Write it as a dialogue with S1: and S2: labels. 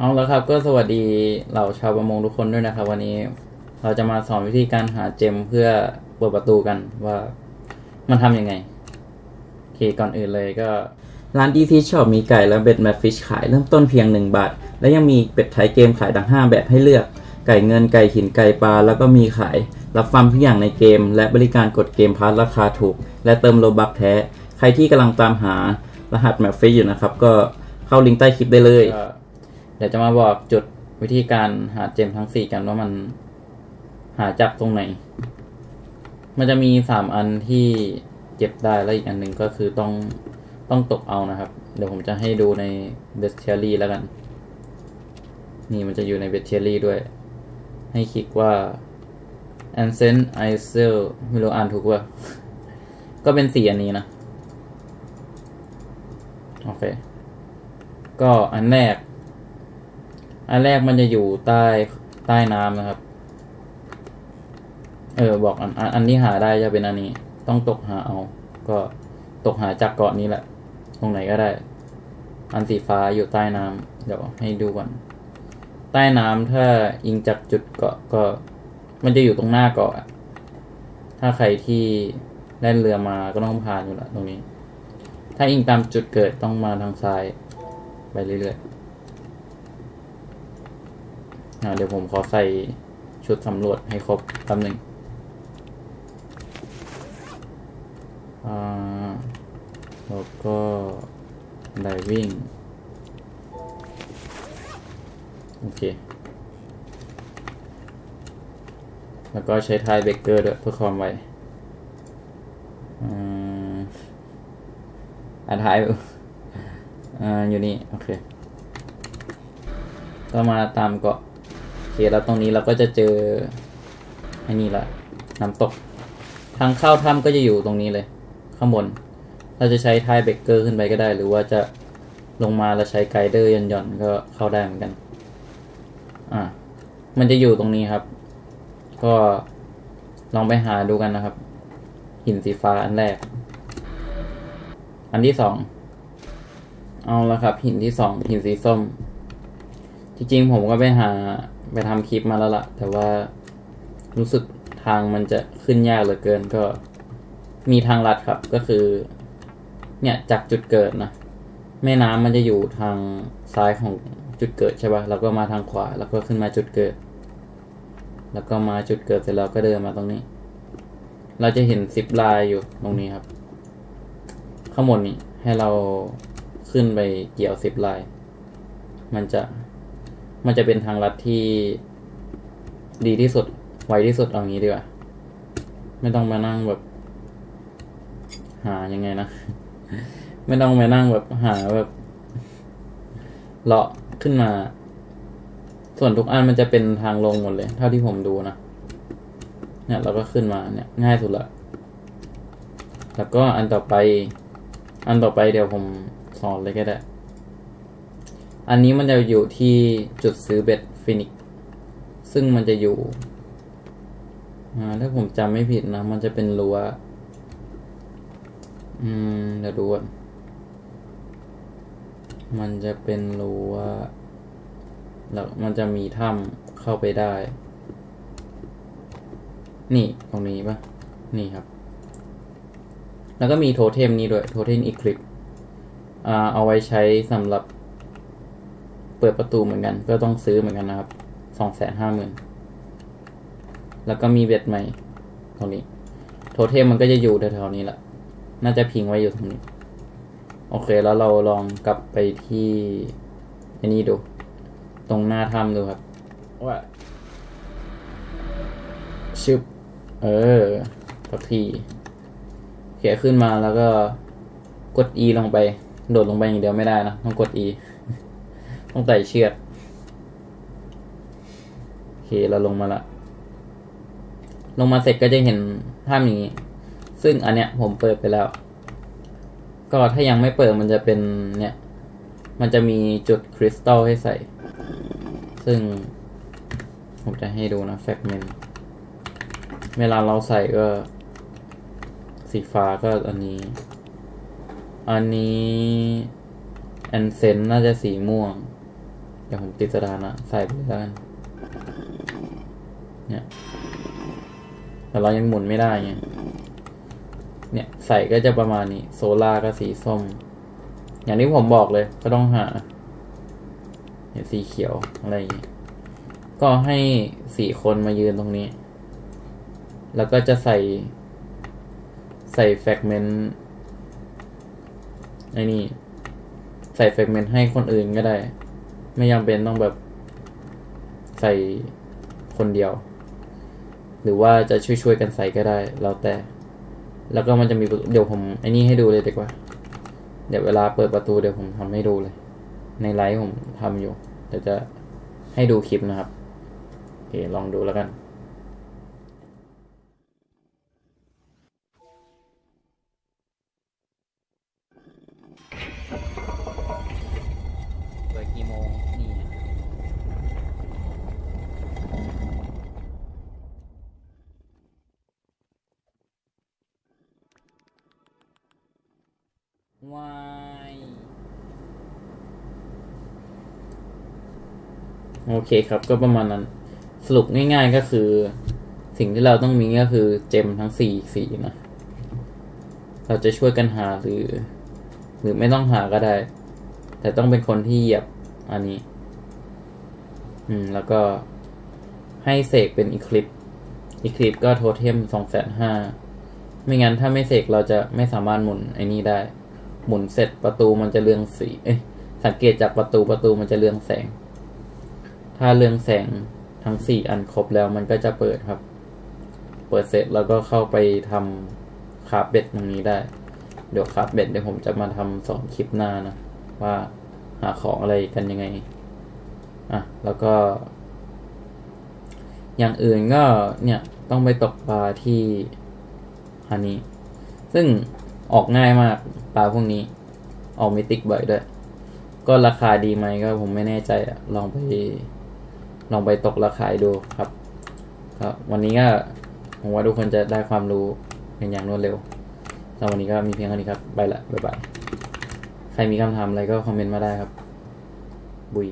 S1: เอาแล้วครับก็สวัสดีเหล่าชาวประมงทุกคนด้วยนะครับ วันนี้เราจะมาสอนวิธีการหาเจมเพื่อเปิดประตูกันว่ามันทำยังไงโอเคก่อนอื่นเลยก็ ร้าน DC Shop มีไก่และเบ็ดแมทฟิชขายเริ่มต้นเพียง 1 บาท และยังมีเป็ดไทยเกมขายดัง5แบบให้เลือก ไก่เงินไก่หินไก่ปลาแล้วก็มีขาย รับฟังทุกอย่างในเกม และบริการกดเกมพาร์ทราคาถูก และเติมโลบัคแท้ ใครที่กำลังตามหารหัสแมทฟิชอยู่นะครับ ก็เข้าลิงก์ใต้คลิปได้เลย เดี๋ยวจะมาบอกจุดวิธีการหาเจมทั้ง4กันว่ามันหาจากตรงไหน มันจะมีสามอันที่เก็บได้แล้วอีกอันหนึ่งก็คือต้องต้องตกเอานะครับ เดี๋ยวผมจะให้ดูในเบสเทอรี่แล้วกัน นี่มันจะอยู่ในเบสเทอรี่ด้วย ให้คลิกว่า a n c e n i s e l ไม่รู้อ่านถูกว่า ก็เป็นสีอันนี้นะ โอเค ก็อันแรก อันแรกมันจะอยู่ใต้ใต้น้ำนะครับ เออบอกอันอันนที่หาได้จะเป็นอันนี้ ต้องตกหาเอา ก็ตกหาจากเกาะนี้แหละ ตรงไหนก็ได้ อันสีฟ้าอยู่ใต้น้ำเดี๋ยวให้ดูก่อน ใต้น้ำถ้าอิงจากจุดเกาะก็ มันจะอยู่ตรงหน้าเกาะ ถ้าใครที่แล่นเรือมาก็ต้องผ่านอยู่ละตรงนี้ ถ้าอิงตามจุดเกิดต้องมาทางซ้าย ไปเรื่อยๆ เดี๋ยวผมขอใส่ชุดสำรวจให้ครบแป๊บหนึ่งอ่าแล้วก็ไดวิ่ง โอเค แล้วก็ใช้ทายเบเกอร์ด้วยเพื่อความไวอืมอ่ายอ่าอยู่นี่ โอเค ก็มาตามเกาะ เคแล้วตรงนี้เราก็จะเจออ้นี่ละน้ำตก ทางเข้าถ้ำก็จะอยู่ตรงนี้เลย ข้างบน เราจะใช้ทายเบเกอร์ขึ้นไปก็ได้ หรือว่าจะลงมาแล้วใช้ไกด์เดอร์หย่อนๆก็เข้าได้เหมือนกัน อ่า มันจะอยู่ตรงนี้ครับ ก็ลองไปหาดูกันนะครับ หินสีฟ้าอันแรก อันที่สอง เอาละครับ หินที่สองหินสีส้ม จริงๆผมก็ไปหา ไปทำคลิปมาแล้วละ่ะ แต่ว่ารู้สึกทางมันจะขึ้นยากเหลือเกินก็มีทางลัดครับก็คือ เนี่ยจากจุดเกิดนะแม่น้ำมันจะอยู่ทางซ้ายของจุดเกิดใช่ปะ่ะแล้วก็มาทางขวา แล้วก็ขึ้นมาจุดเกิด แล้วก็มาจุดเกิดเสร็จแล้วก็เดินมาตรงนี้ เราจะเห็นซิปลน์อยู่ตรงนี้ครับ ข้างบนนี้ให้เราขึ้นไปเกี่ยวซิปลน์มันจะ มันจะเป็นทางลัดที่ดีที่สุด ไวที่สุดเอางี้ดีกว่า ไม่ต้องมานั่งแบบ หายังไงนะ ไม่ต้องมานั่งแบบหาแบบเลาะขึ้นมา ส่วนทุกอันมันจะเป็นทางลงหมดเลย เท่าที่ผมดูนะ เนี่ยเราก็ขึ้นมาเนี่ย ง่ายสุดละ แล้วก็อันต่อไป อันต่อไปเดี๋ยวผมสอนเลยก็ได้ อันนี้มันจะอยู่ที่จุดซื้อเบ็ดฟินิกซึ่งมันจะอยู่ถ้าผมจำไม่ผิดนะ มันจะเป็นรั้วอืมเดี๋ยวดูก่อนมันจะเป็นรั้วแล้วมันจะมีถ้ำเข้าไปได้ นี่ตรงนี้ปะนี่ครับ แล้วก็มีโทเทมนี้ด้วย โทเทมอีคลิป อ่า เอาไว้ใช้สำหรับ เปิดประตูเหมือนกัน ก็ต้องซื้อเหมือนกันนะครับสองแสนห้าหมื่นแล้วก็มีเบ็ดใหม่ตรงนี้ โทเทมมันก็จะอยู่แถวๆนี้แหละ น่าจะพิงไว้อยู่ตรงนี้ โอเคแล้วเราลองกลับไปที่อันนี้ดู ตรงหน้าถ้ำดูครับ ว่าชึบ เออสักทีเขียขึ้นมาแล้วก็กด E ลงไป โดดลงไปอย่างเดียวไม่ได้นะ ต้องกด E ต้องไต่เชือกโอเคเราลงมาละ ลงมาเสร็จก็จะเห็นภาพนี้ ซึ่งอันเนี้ยผมเปิดไปแล้ว ก็ถ้ายังไม่เปิดมันจะเป็นเนี่ย มันจะมีจุดคริสตัลให้ใส่ ซึ่ง ผมจะให้ดูนะแฟกเมนต์เวลาเราใส่ก็ สีฟ้าก็อันนี้ อันนี้แอนเซนน่าจะสีม่วง เดี๋ยวผมติดสถานะใส่ไปแล้วกันเนี่ยแต่เรายังหมุนไม่ได้ไงเนี่ยใส่ก็จะประมาณนี้ โซล่าก็สีส้ม อย่างที่ผมบอกเลย ก็ต้องหาเนี่ยสีเขียวอะไรอย่างงี้ก็ให้สี่คนมายืนตรงนี้ แล้วก็จะใส่ ใส่แฟกเมนต์ไอ้นี่ ใส่แฟกเมนต์ให้คนอื่นก็ได้ ไม่จำเป็นต้องแบบใส่คนเดียว หรือว่าจะช่วยๆกันใส่ก็ได้ แล้วแต่ แล้วก็มันจะมีเดี๋ยวผมไอ้นี่ให้ดูเลยดีกว่า เดี๋ยวเวลาเปิดประตูเดี๋ยวผมทำให้ดูเลย ในไลฟ์ผมทำอยู่เดี๋ยวจะให้ดูคลิปนะครับโอเคลองดูแล้วกัน โอเคครับก็ประมาณนั้น สรุปง่ายๆก็คือ สิ่งที่เราต้องมีก็คือเจมทั้งสี่สีนะ เราจะช่วยกันหาหรือ หรือไม่ต้องหาก็ได้ แต่ต้องเป็นคนที่เหยียบอันนี้ อืม แล้วก็ให้เสกเป็นอีคลิป อีคลิปก็โทเทมสองแสนห้าไม่งั้นถ้าไม่เสกเราจะไม่สามารถหมุนไอ้นี้ได้ หมุนเสร็จประตูมันจะเรืองสี เอ้ยสังเกตจากประตูประตูมันจะเรืองแสง ถ้าเรืองแสงทั้งสี่อันครบแล้วมันก็จะเปิดครับ เปิดเสร็จแล้วก็เข้าไปทำคาบเบ็ดตรงนี้ได้ เดี๋ยวคาบเบ็ดเดี๋ยวผมจะมาทำสอนคลิปหน้านะ ว่าหาของอะไรกันยังไง อะ แล้วก็ อย่างอื่นก็เนี่ยต้องไปตกปลาที่อันนี้ ซึ่ง ออกง่ายมากปลาพวกนี้ ออกมิติกบ่อยด้วย ก็ราคาดีไหมก็ผมไม่แน่ใจอะลองไป ลองไปตกราคาดูครับก็วันนี้ก็ผมว่าทุกคนจะได้ความรู้เป็นอย่างรวดเร็วสำหรับวันนี้ก็มีเพียงเท่านี้ครับ ไปละบ๊ายบาย ใครมีคำถามอะไรก็คอมเมนต์มาได้ครับ บุย